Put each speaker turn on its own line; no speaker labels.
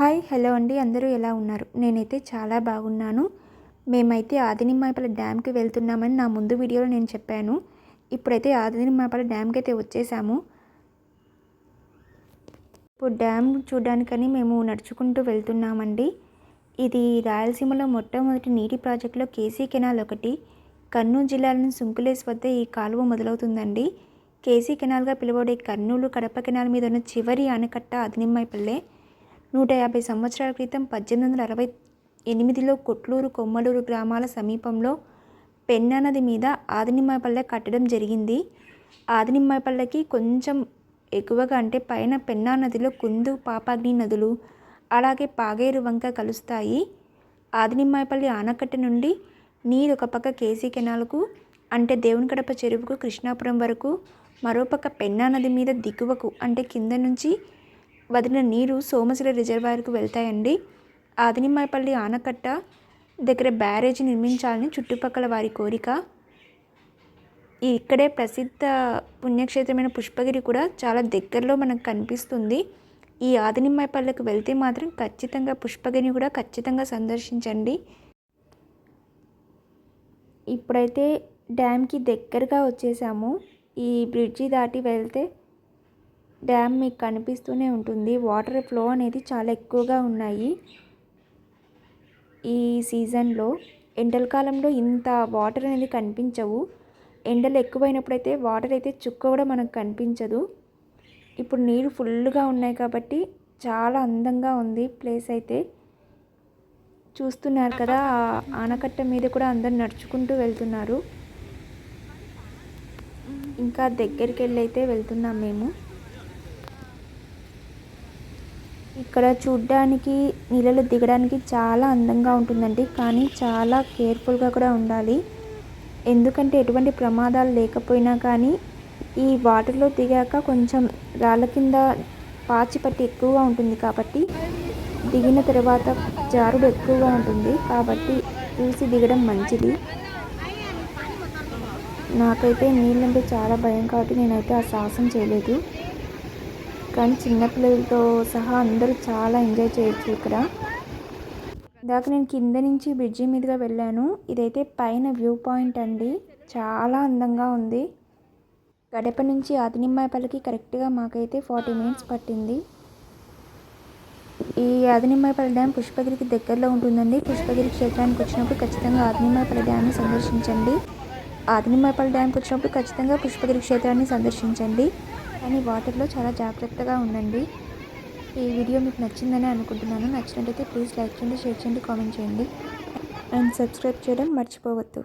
Hi hello అండి. అందరూ ఎలా ఉన్నారు? నేనైతే చాలా బాగున్నాను. మేమైతే ఆదినిమ్మాయపల్లి డ్యామ్కి వెళ్తున్నామని నా ముందు వీడియోలో నేను చెప్పాను. ఇప్పుడైతే ఆదినిమ్మాయపల్లి డ్యామ్కి అయితే వచ్చేసాము. ఇప్పుడు డ్యామ్ చూడడానికని మేము నడుచుకుంటూ వెళ్తున్నామండి. ఇది రాయలసీమలో మొట్టమొదటి నీటి ప్రాజెక్టులో కేసీ కెనాల్ ఒకటి. కర్నూలు జిల్లాలోని సుంకులేస్ వద్ద ఈ కాలువ మొదలవుతుందండి. కేసీ కెనాల్గా పిలువబడే కర్నూలు కడప కెనాల్ మీద ఉన్న చివరి ఆనకట్ట ఆదినిమ్మాయిపల్లె నూట యాభై సంవత్సరాల క్రితం పద్దెనిమిది వందల అరవై ఎనిమిదిలో కొట్లూరు కొమ్మలూరు గ్రామాల సమీపంలో పెన్నా నది మీద ఆదినిమ్మాయపల్లె కట్టడం జరిగింది. ఆదినిమ్మాయిపల్లెకి కొంచెం ఎక్కువగా అంటే పైన పెన్నా నదిలో కుందు పాపాగ్ని నదులు అలాగే పాగేరు వంక కలుస్తాయి. ఆదినిమ్మాయిపల్లి ఆనకట్ట నుండి నీరు ఒక పక్క కేసీ కెనాల్కు అంటే దేవుని కడప చెరువుకు కృష్ణాపురం వరకు మరోపక్క పెన్నా నది మీద దిగువకు అంటే కింద నుంచి వదిలిన నీరు సోమశిల రిజర్వాయర్కు వెళ్తాయండి. ఆదినిమ్మాయిపల్లి ఆనకట్ట దగ్గర బ్యారేజీ నిర్మించాలని చుట్టుపక్కల వారి కోరిక. ఇక్కడే ప్రసిద్ధ పుణ్యక్షేత్రమైన పుష్పగిరి కూడా చాలా దగ్గరలో మనకు కనిపిస్తుంది. ఈ ఆదినిమ్మాయపల్లెకు వెళ్తే మాత్రం ఖచ్చితంగా పుష్పగిరిని కూడా ఖచ్చితంగా సందర్శించండి. ఇప్పుడైతే డ్యామ్కి దగ్గరగా వచ్చేసాము. ఈ బ్రిడ్జి దాటి వెళ్తే డ్యామ్ మీకు కనిపిస్తూనే ఉంటుంది. వాటర్ ఫ్లో అనేది చాలా ఎక్కువగా ఉన్నాయి. ఈ సీజన్లో ఎండల కాలంలో ఇంత వాటర్ అనేది కనిపించవు. ఎండలు ఎక్కువైనప్పుడైతే వాటర్ అయితే చుక్క కూడా మనకు కనిపించదు. ఇప్పుడు నీరు ఫుల్గా ఉన్నాయి కాబట్టి చాలా అందంగా ఉంది ప్లేస్ అయితే. చూస్తున్నారు కదా ఆ ఆనకట్ట మీద కూడా అందరు నడుచుకుంటూ వెళ్తున్నారు. ఇంకా దగ్గరికి వెళ్ళి అయితే వెళ్తున్నాం మేము. ఇక్కడ చూడ్డానికి నీళ్ళలో దిగడానికి చాలా అందంగా ఉంటుందండి. కానీ చాలా కేర్ఫుల్గా కూడా ఉండాలి. ఎందుకంటే ఎటువంటి ప్రమాదాలు లేకపోయినా కానీ ఈ వాటర్లో దిగాక కొంచెం రాళ్ళ కింద పాచి పట్టి ఎక్కువగా ఉంటుంది కాబట్టి దిగిన తర్వాత జారుడు ఎక్కువగా ఉంటుంది. కాబట్టి చూసి దిగడం మంచిది. నాకైతే నీళ్ళంటే చాలా భయం కాబట్టి నేనైతే ఆ సాహసం చేయలేదు. కానీ చిన్నపిల్లలతో సహా అందరూ చాలా ఎంజాయ్ చేయొచ్చు ఇక్కడ. ఇందాక నేను కింద నుంచి బ్రిడ్జి మీదుగా వెళ్ళాను. ఇదైతే పైన వ్యూ పాయింట్ అండి. చాలా అందంగా ఉంది. గడప నుంచి ఆదినిమ్మాయపల్లికి కరెక్ట్గా మాకైతే ఫార్టీ మినిట్స్ పట్టింది. ఈ ఆదినిమ్మాయపల్లి డ్యామ్ పుష్పగిరికి దగ్గరలో ఉంటుందండి. పుష్పగిరి క్షేత్రానికి వచ్చినప్పుడు ఖచ్చితంగా ఆదినిమ్మాయపల్లి డ్యామ్ని సందర్శించండి. ఆదినిమ్మాయపల్లి డ్యామ్కి వచ్చినప్పుడు ఖచ్చితంగా పుష్పగిరి క్షేత్రాన్ని సందర్శించండి. కానీ వాటర్లో చాలా జాగ్రత్తగా ఉండండి. ఈ వీడియో మీకు నచ్చిందని అనుకుంటున్నాను. నచ్చినట్టయితే ప్లీజ్ లైక్ చేయండి షేర్ చేయండి కామెంట్ చేయండి. అండ్ సబ్స్క్రైబ్ చేయడం మర్చిపోవద్దు.